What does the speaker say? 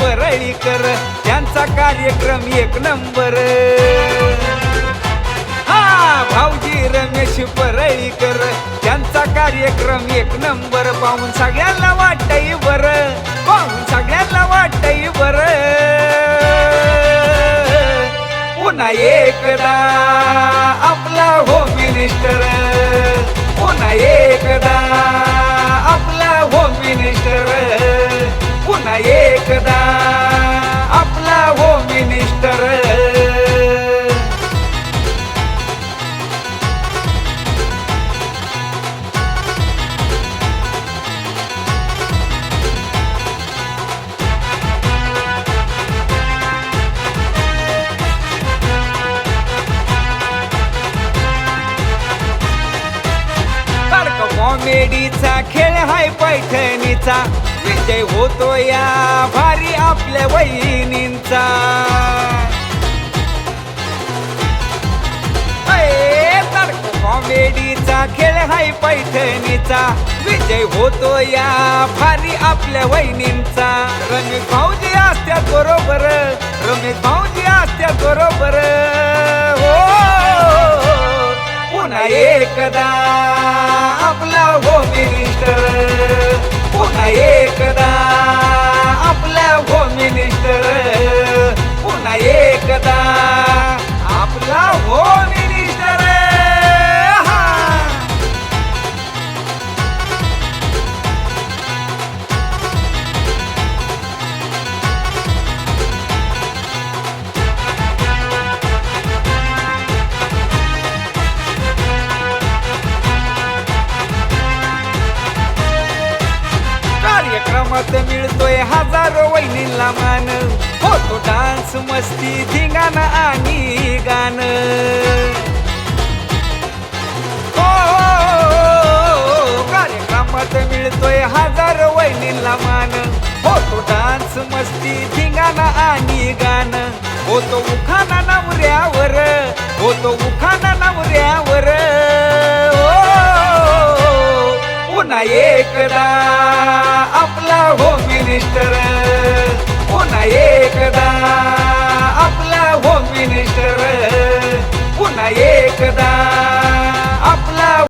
परळीकर त्यांचा कार्यक्रम एक नंबर. हा भाऊजी रमेश परळीकर त्यांचा कार्यक्रम एक नंबर. पाहून सगळ्यांना वाटतंय बर पाहून सगळ्यांना वाटतंय बर पुन्हा एकदा. बेडीचा कॉमेडीचा खेळ हाय पैठणीचा. विजय होतो या भारी आपल्या वहिनींचा. कॉमेडीचा खेळ हाय पैठणीचा. विजय होतो या भारी आपल्या वहिनींचा. रमेश भाऊजी असत्या बरोबर रमेश भाऊजी असत्या बरोबर. हो पुन्हा एकदा. आपला होम मिनिस्टर पुन्हा एकदा. कार्यक्रमात मिळतोय हजारो वहिनीला मान. होतो डान्स मस्ती धिंगाणा आणि गाणं. हो, हो, हो कार्यक्रमात मिळतोय हजारो वहिनीला मान. होतो डान्स मस्ती धिंगाणा आणि गाणं. होतो उखाना नवऱ्यावर होतो उखाना नवऱ्यावर. हो, पुन्हा एकदा. मिस्टर पुन्हा एकदा.